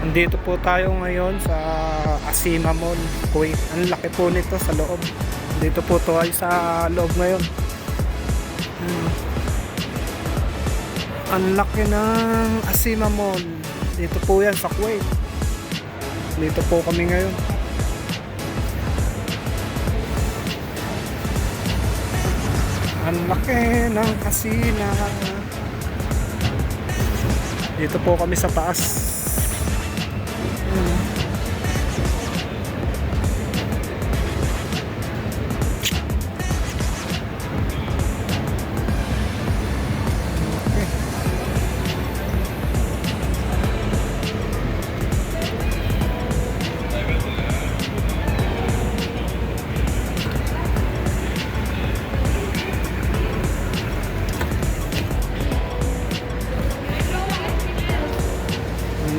Andito po tayo ngayon sa Asima Mall, Kuwait. Ang laki po nito sa loob. Dito po tayo sa loob ngayon. Hmm. Ang laki ng Asima Mall. Dito po yan sa Kuwait. Dito po kami ngayon. Ang laki ng kasina. Dito po kami sa taas.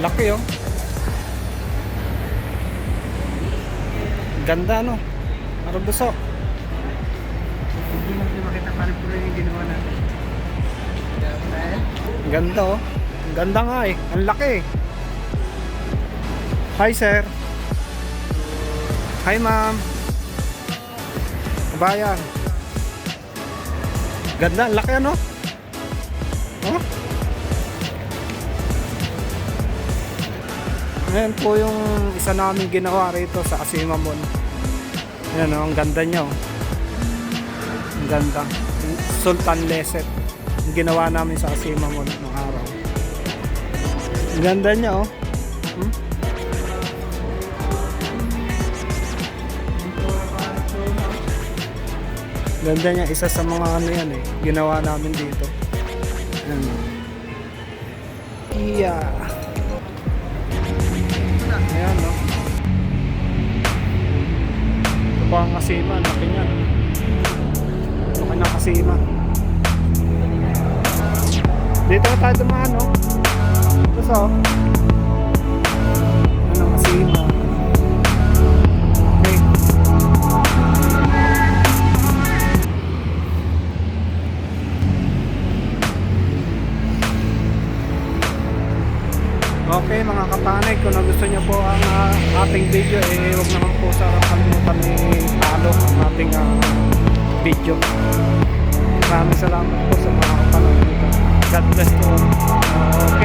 Laki oh. Ganda no. Marubuso. Hindi mo makita pa rin yung ginawa natin. Ganda oh. Ganda nga eh. Ang laki. Hi sir. Hi ma'am. Kabayan. Ganda. Ang laki ano? Oh? Ayan po yung isa namin ginawa rito sa Asima Mall. Ayan oh, ang ganda niya oh. Ang ganda. Sultan Leset. Yung ginawa namin sa Asima Mall nung araw. Ang ganda niya oh. Hmm? Ganda niya. Isa sa mga ano yan eh. Ginawa namin dito. Ayan. Yeah. Ayan, no? Ito pa ang kasima, laki niyan. Laki ng kasima. Dito na tayo dumaan, no? Ito sa, Okay mga kapanay, kung nagusto niyo po ang ah, ating video, eh huwag naman po sa kalimutan i-follow ang ating ah, video. Maraming salamat po sa mga kapanood nito. God bless po. okay.